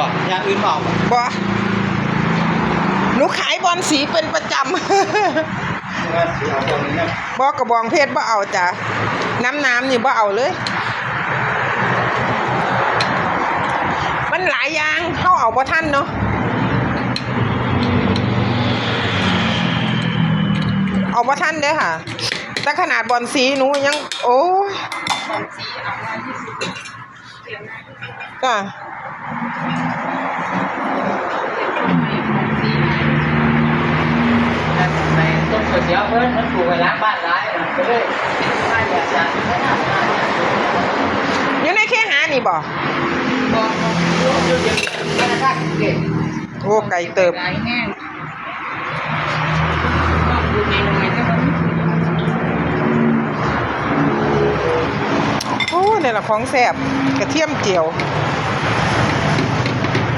บอกอย่างอื่นบอกบ่หนูขายบอลสีเป็นประจำว่าสีเอาตรงนี้นะบ่กระบองเพชรบ่เอาจ้ะน้ำน้ำนี่บ่เอาเลย มันหลายอย่างเข้าเอาบ่ทันเนาะเอาบ่ทันเด้อค่ะแต่ขนาดบอลสีหนูยัง โอ้ยจ้ะในก๋วยเตี๋ยวเพิ่นมันปลูกไว้ล้างบ้านร้ายมันก็เลยบ้านอยากจะไม่น่ามาอยู่ในเคหานี่บ่บอกอยู่อยู่เดียวธนาคารเด็กโอ้ไก่เติบ หลายแห้งต้องดูในโรงงานก็ต้องโอ้นี่ละของแซ่บกระเทียมเจียว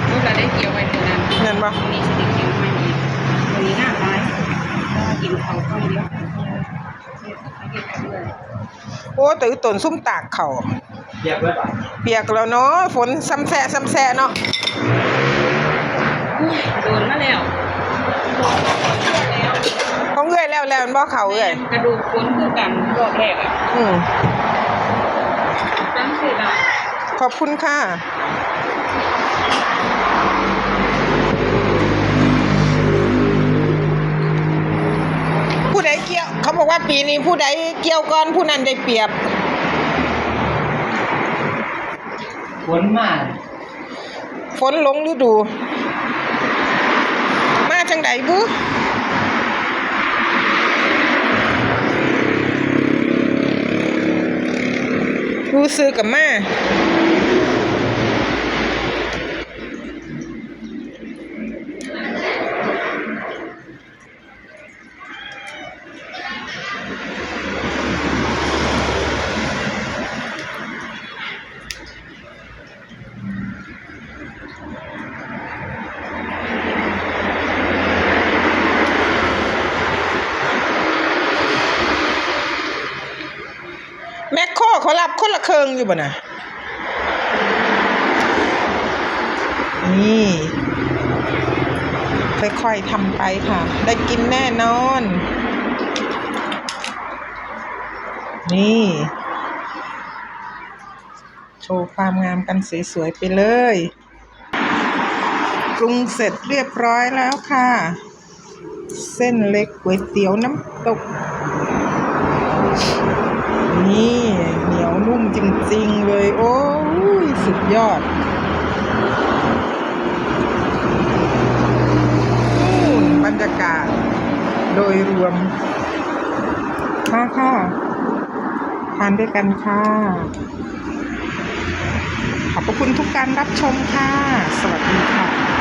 ดูแลได้เกี่ยวไว้เท่านั้นนั่นบ่ มีส โอ้ตื่นตนซุ่มตากเขาวเรียกไว้ป่ะเปียกแล้วเนาะฝนซ้ำแซะซ้ำแซะเนาะโดนมาแล้วของเอื้อยแล้วแล้วมันบ่เขาเอื้อยกระดูกคนคือกันรอบแรกอะอืมตั้งสิละขอบคุณค่ะ ปีนี้ผู้ใดเกี่ยวก่อนผู้นั้นได้เปรียบ ฝนมากฝนลงฤดู มาจังไดบุรู้ซื้อกับมา แมคโครเขารับคนละเครื่องอยู่บ่น่ะนี่ค่อยๆทำไปค่ะ ได้กินแน่นอน นี่ โชว์ความงามกันสวยๆไปเลยปรุงเสร็จเรียบร้อยแล้วค่ะ เส้นเล็กก๋วยเตี๋ยวน้ำตก นี่เหนียวนุ่ม จริง ๆ เลย โอ้ยสุดยอดบรรยากาศ โดยรวมมาค่ะทานด้วยกันค่ะ ขอบพระคุณทุกการรับชมค่ะ สวัสดีค่ะ